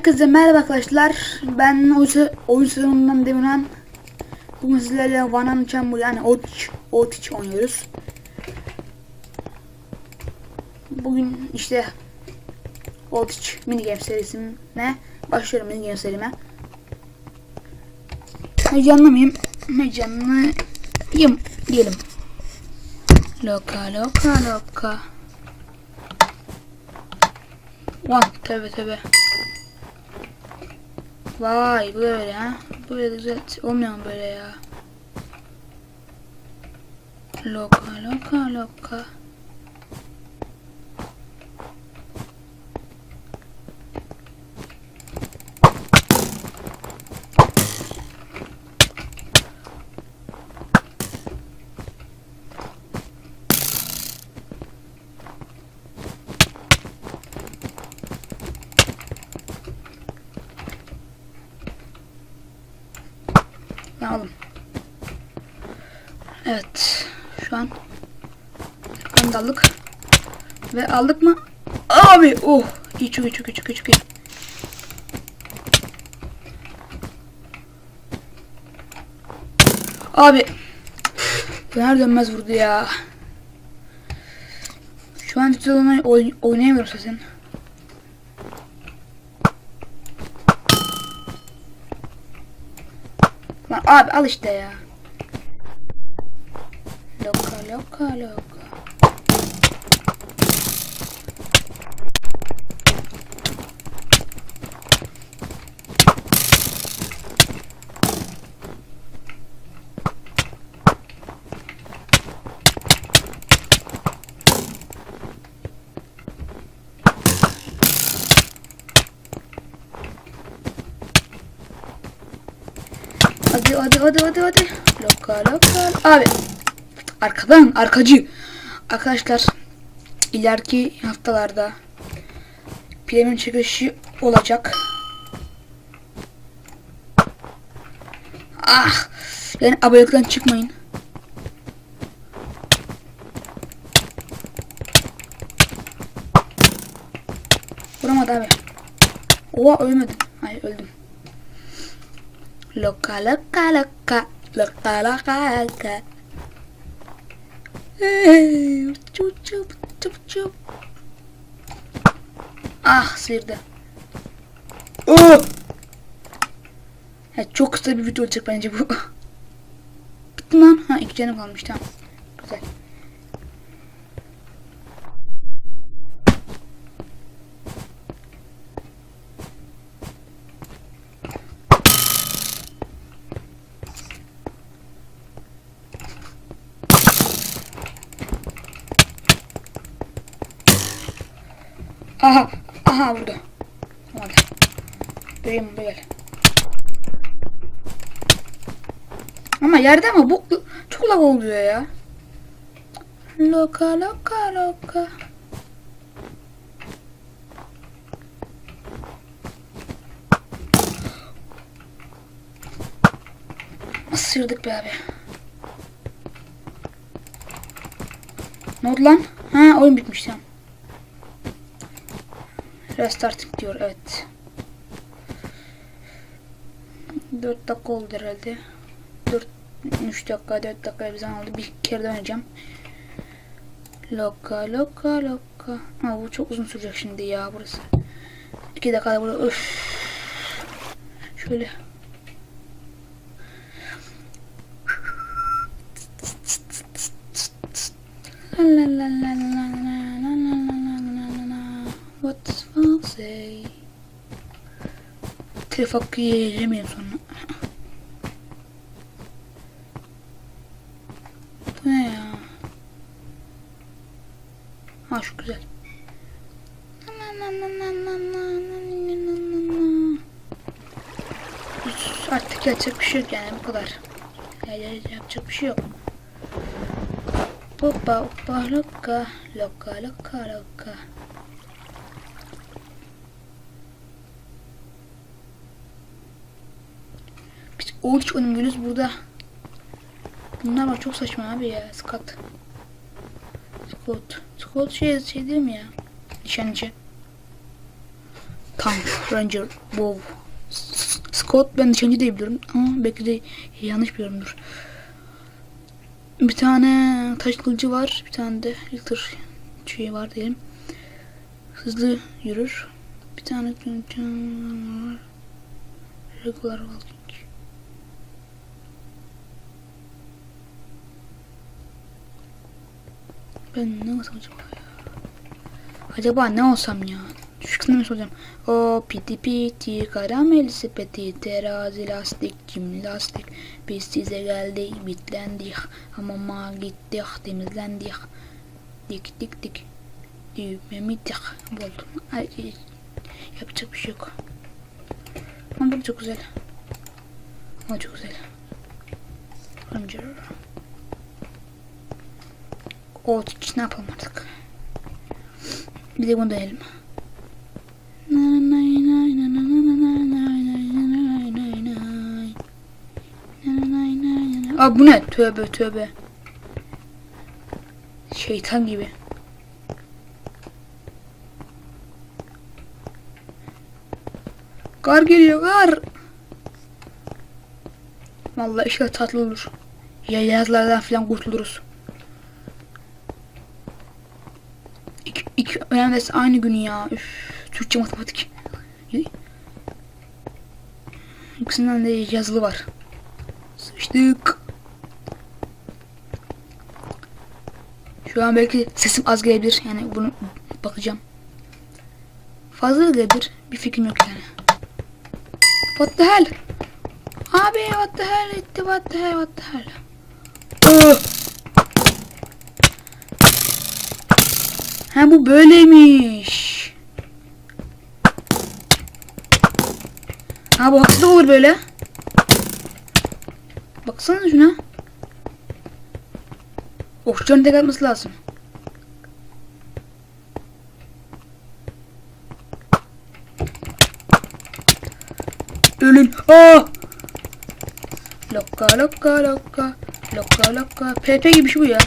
Herkese merhaba arkadaşlar. Ben oyun, oyun sezonundan Demirhan. Bugün sizlerle Vanan Chamber yani Otiç, Otiç oynuyoruz. Bugün işte Otiç mini game serisine başlıyorum mini game serime. Heyecanlı mıyım? Heyecanlıyım diyelim. Loka loka loka. Vay tövbe tövbe. Vay böyle ha. Böyle güzel olmuyor mu böyle ya? Loka loka loka. Aldım. Evet. Şu an aldık. Ve aldık mı? Abi oh. İyi çok iyi çok iyi. Abi. Döner dönmez vurdu ya. Şu an oyn oynayamıyorum zaten. Lan abi al işte ya. Loka loka loka. Hadi hadi hadi hadi. Loka loka. Abi. Arkadan arkacı. Arkadaşlar ileriki haftalarda premium çekilişi olacak. Ah. Yani abonelikten çıkmayın. Vuramadı abi. Oha ölmedim. Hayır öldüm. Loka loka loka loka loka loka. Hey, çup çup çup çup. Ah sıyırdı. Oh! Ya çok kısa bir video olacak bence bu. Bitti lan. Ha iki canım kalmış tamam. Güzel. Aha. Burada. Hadi. Buraya gel. Ama yerde ama bu çok lag oluyor ya. Loka loka loka. Nasıl sırdık be abi? Ne oldu lan? Ha oyun bitmiş tamam. Restart diyor evet. 4 dakika oldu herhalde. 4 3 dakika 4 dakika bir zaman oldu. Bir kere oynayacağım. Loka loka loka. Ha bu çok uzun sürecek şimdi ya burası. 2 dakikada burada öf. Şöyle. La say? Telef hakkı yiyeceğim sonra. Bu ne ya? Ha şu güzel. Artık yapacak bir şey yok yani bu kadar. Yani yapacak bir şey yok. Hoppa hoppa loka loka loka loka. Oğuz oynuyoruz burada. Bunlar var çok saçma abi ya. Scott. Scott. Scott şey, şey değil mi ya? Nişancı. Tank, Ranger, Bow, S- Scott ben nişancı diye biliyorum ama belki de yanlış biliyorumdur. Bir tane taş kılıcı var, bir tane de Hilter şey var diyelim. Hızlı yürür. Bir tane var. Regular walking. Ben ne olsam acaba ya? Acaba ne olsam ya? Şu kısmını mı soracağım? O piti piti karamel sepeti terazi lastik kim lastik? Biz size geldik bitlendik hamama gittik temizlendik. Dik dik dik. Düğmemi dik? Buldum. Ay, yapacak bir şey yok. Ama bu çok güzel. Ama çok güzel. Ranger o ne yapalım artık bir de bunu deneyelim Aa bu ne? Tövbe tövbe. Şeytan gibi. Kar geliyor kar. Vallahi işte tatlı olur. Yayazlardan falan kurtuluruz. İki, iki önemlisi aynı gün ya. Üf, Türkçe matematik. İkisinden de yazılı var. Sıçtık. Şu an belki sesim az gelebilir. Yani bunu bakacağım. Fazla gelebilir. Bir fikrim yok yani. What the hell? Abi what the hell etti what the hell what the hell? Oh. Ha bu böyleymiş. Ha bu haksız olur böyle. Baksana şuna. Okçuların tek atması lazım. Ölün. Aa! Lokka lokka lokka. Lokka lokka. PP gibi bir şey bu ya.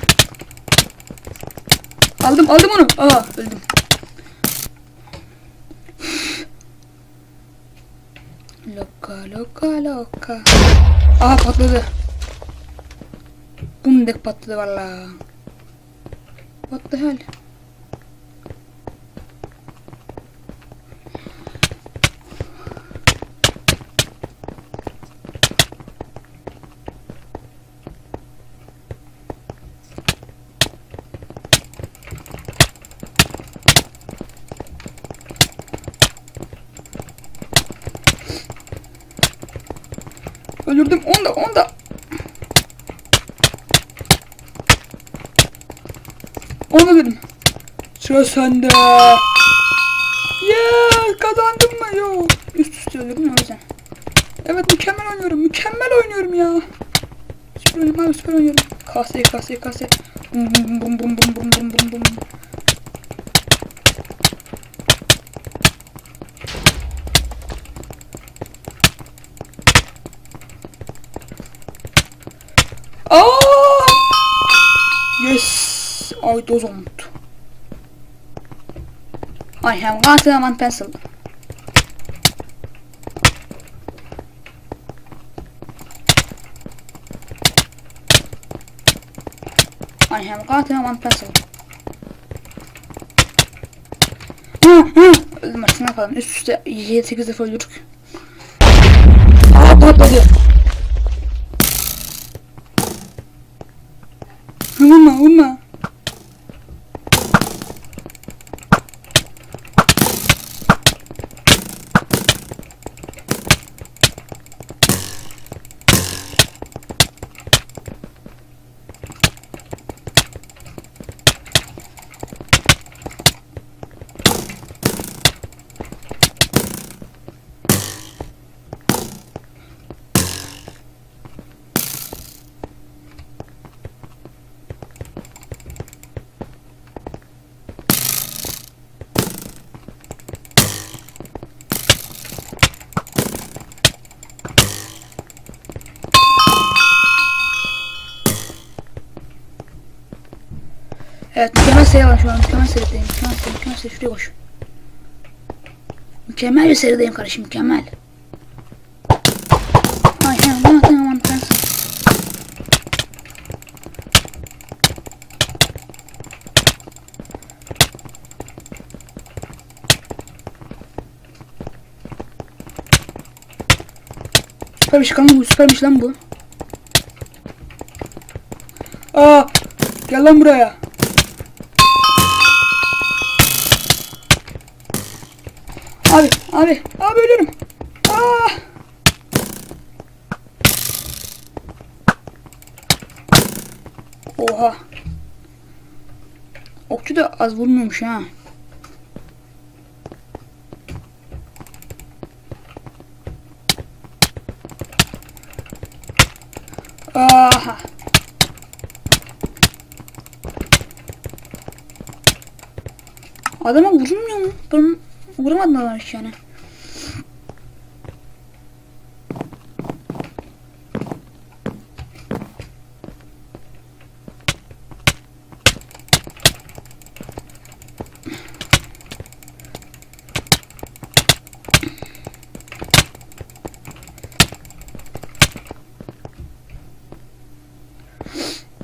Aldım aldım onu. Aa öldüm. Lokka lokka lokka. Aha patladı. Bum dek patladı valla. What the hell? Öldürdüm onu da onu dedim. Sıra sende. Yeah kazandım mı? Yo. Üst üste öldürdüm o yüzden. Evet mükemmel oynuyorum. Mükemmel oynuyorum ya. Süper oynuyorum abi süper oynuyorum. Kase kase kase. Bum bum bum bum bum bum bum bum bum. Oh! Yes, I doesn't. I have got one pencil. I have got one pencil. Öldüm artık ne yapalım. Üst üste 7-8 defa öldürdük. Aa patladı. uma. Evet mükemmel seri şu an. Mükemmel seri değil. Mükemmel seri. Mükemmel seri. Şuraya koş. Mükemmel bir serideyim kardeşim mükemmel. Ay aman aman aman. Süpermiş kanka bu süpermiş lan bu. Aa gel lan buraya. Abi abi abi ölüyorum. Aa. Oha. Okçu da az vurmuyormuş ha. Aha. Adama vurulmuyor mu? Ben vuramadım hiç yani.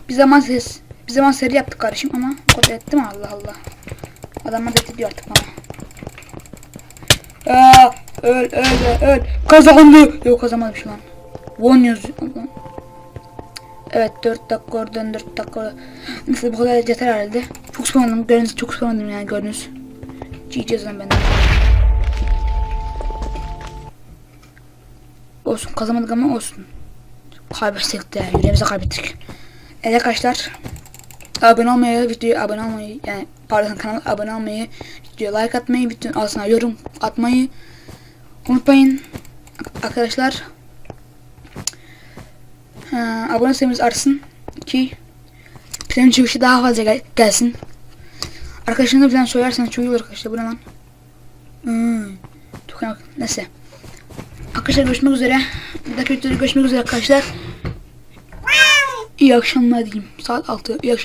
Bir zaman ses, bir zaman seri yaptık kardeşim ama o kadar etti mi Allah Allah. Adamlar da diyor artık bana. Öl öl öl. Kazandı. Yok kazanmadım şu an. Won yazıyor. Evet 4 dakika oradan 4 dakika oradan. Neyse bu kadar yeter herhalde. Çok sıkılmadım. Gördüğünüz çok sıkılmadım yani gördünüz. GG yazın benden. Olsun kazanmadık ama olsun. Kaybetsek de yüreğimizi kaybettik. Evet arkadaşlar. Abone olmayı, videoya abone olmayı, yani pardon kanala abone olmayı, videoya like atmayı, bütün altına yorum atmayı unutmayın. Arkadaşlar. Ha, abone sayımız artsın ki plan çıkışı daha fazla gel- gelsin. Arkadaşlarına falan söylerseniz çok iyi olur arkadaşlar. Bu ne lan? Hmm. Neyse. Arkadaşlar görüşmek üzere. Bir videoda görüşmek üzere arkadaşlar. İyi akşamlar diyeyim. Saat 6. İyi akşamlar.